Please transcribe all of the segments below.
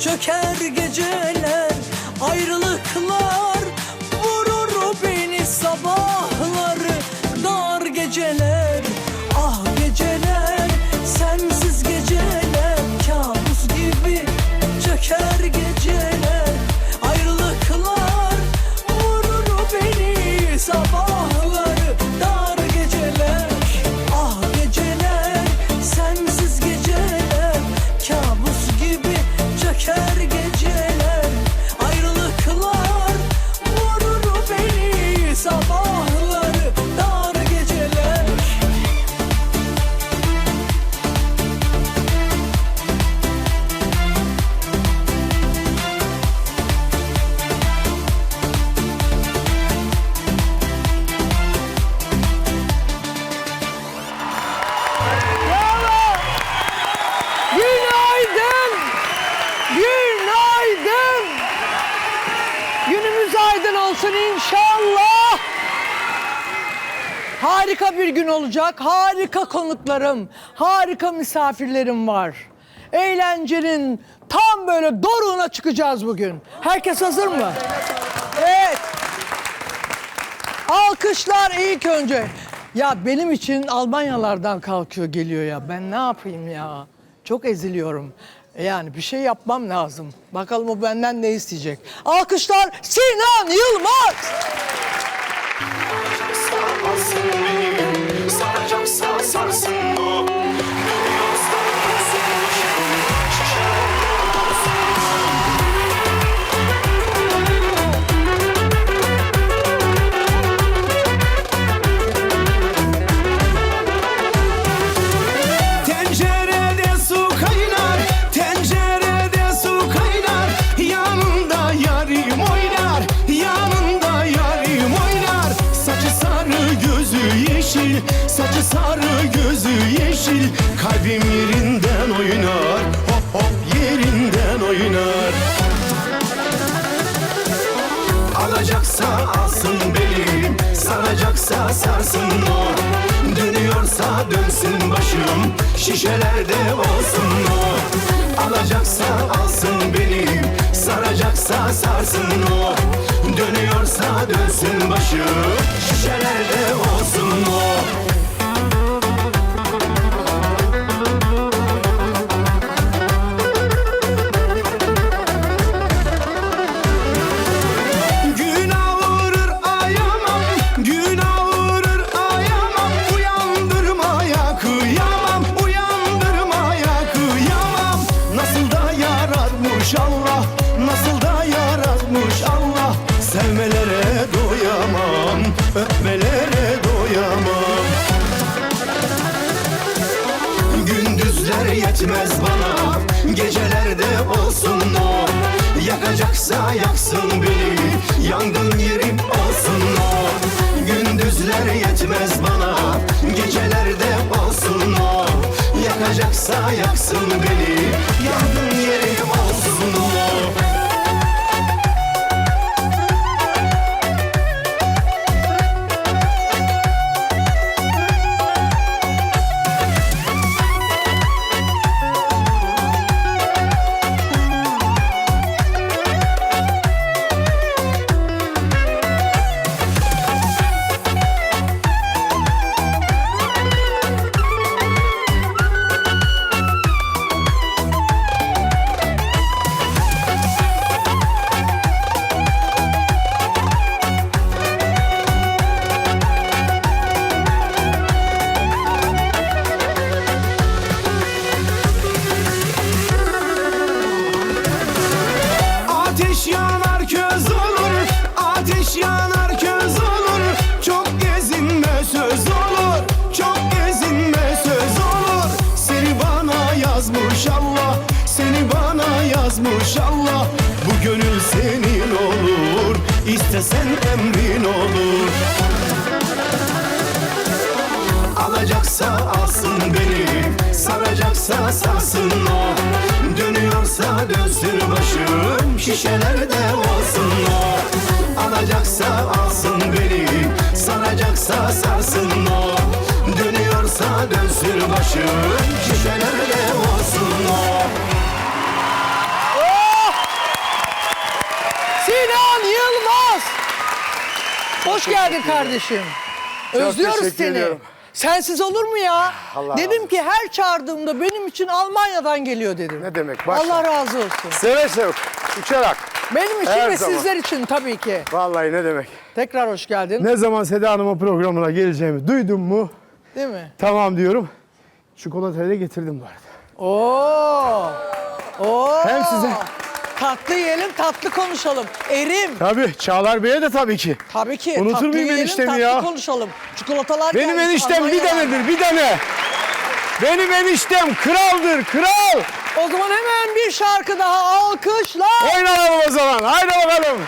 Çöker geceler ayrılıklar Harika bir gün olacak. Harika konuklarım, harika misafirlerim var. Eğlencenin tam böyle doruğuna çıkacağız bugün. Herkes hazır mı? Evet. Alkışlar ilk önce. Ya benim için Almanyalardan kalkıyor geliyor ya. Ben ne yapayım ya? Çok eziliyorum. Yani bir şey yapmam lazım. Bakalım o benden ne isteyecek. Alkışlar Sinan Yılmaz sarısın bu. Kalbim yerinden oynar Hop hop yerinden oynar. Alacaksa alsın belim Saracaksa sarsın o. Dönüyorsa dönsün başım Şişelerde olsun o. Alacaksa alsın benim Saracaksa sarsın o. Dönüyorsa dönsün başım Sevmelere doyamam Öpmelere doyamam. Gündüzler yetmez bana Gecelerde olsun o Yakacaksa yaksın beni Yangın yerim olsun o Gündüzler yetmez bana Gecelerde olsun o Yakacaksa yaksın beni Yangın olur. Alacaksa alsın beni Saracaksa sarsın o. Dönüyorsa dönsün başım Şişelerde olsun o. Alacaksa alsın beni Saracaksa sarsın o. Dönüyorsa dönsün başım Şişelerde Hoş geldin kardeşim. Özlüyoruz teşekkür seni. ediyorum. Sensiz olur mu ya? Allah dedim ki her çağırdığımda benim için Almanya'dan geliyor dedim. Ne demek, başla. Allah razı olsun. Seve seve uçarak. Benim için Her ve zaman. sizler için tabii ki. Vallahi ne demek. Tekrar hoş geldin. Ne zaman Seda Hanım'ın programına geleceğimi duydum mu? Değil mi? Tamam diyorum. Çikolatayı da getirdim bu arada. Oo. Oo. Hem size- Tatlı yiyelim, tatlı konuşalım. Erim. Tabii Çağlar Bey'e de tabii ki. Tabii ki. Unutur tatlı muyum yiyelim, eniştemi tatlı ya? konuşalım. Çikolatalar Benim gelmiş eniştem bir Almanya'dan. tanedir bir tane. Benim eniştem kraldır kral. O zaman hemen bir şarkı daha alkışlar. Oynayalım o zaman. Haydi bakalım.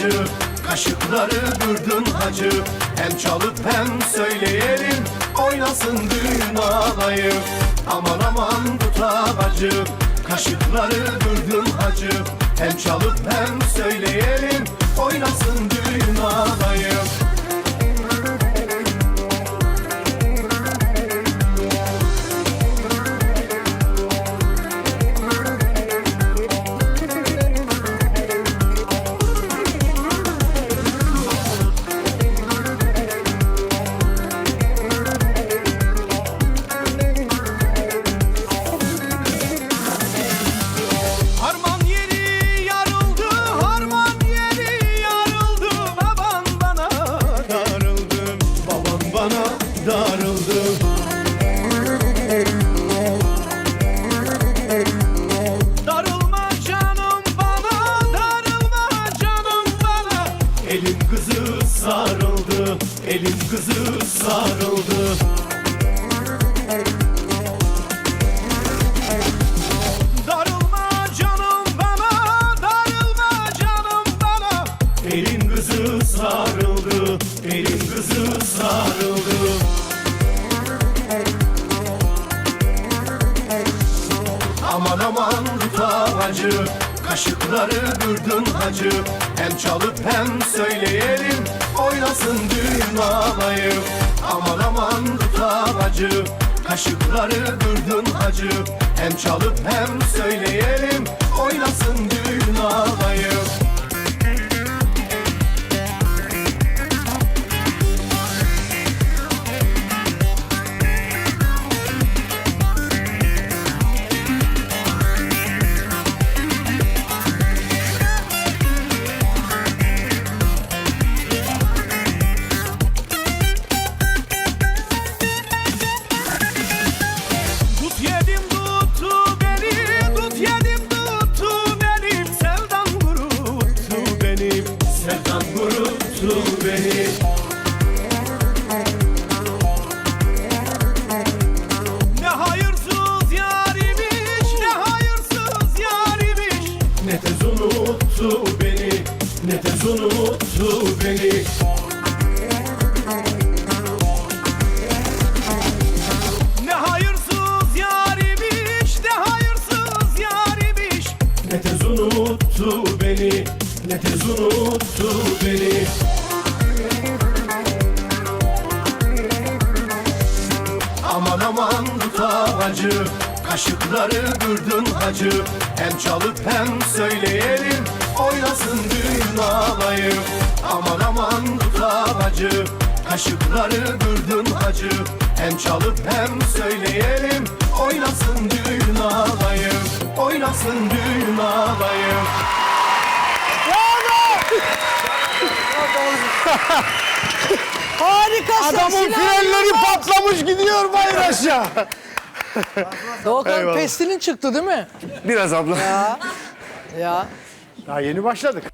Hacı Kaşıkları kırdın hacı. Hem çalıp hem söyleyelim Oynasın düğün alayı. Aman aman tuta hacı Kaşıkları kırdın hacı. Hem çalıp hem söyleyelim Oynasın düğün alayı kızı sarıldı, elim kızı sarıldı. Darılma canım bana, darılma canım bana. Elin kızı sarıldı, elin kızı sarıldı. Aman aman tuta hacı, kaşıkları kırdın hacı. Hem çalıp hem söyleyelim, oynasın düğün alayı. Aman aman tuta hacı, kaşıkları kırdın hacı. Hem çalıp hem söyleyelim, oynasın düğün alayı. Aman hacı Kaşıkları kırdın hacı. Hem çalıp hem söyleyelim Oynasın düğün alayı. Aman aman tuta hacı Kaşıkları kırdın hacı. Hem çalıp hem söyleyelim Oynasın düğün alayı. Oynasın düğün alayı Harikasın Adamın Sinan frenleri Yılmaz. patlamış gidiyor bayır aşağı. Doğukan Eyvallah. pestilin çıktı değil mi? Biraz abla. Ya. Daha yeni başladık.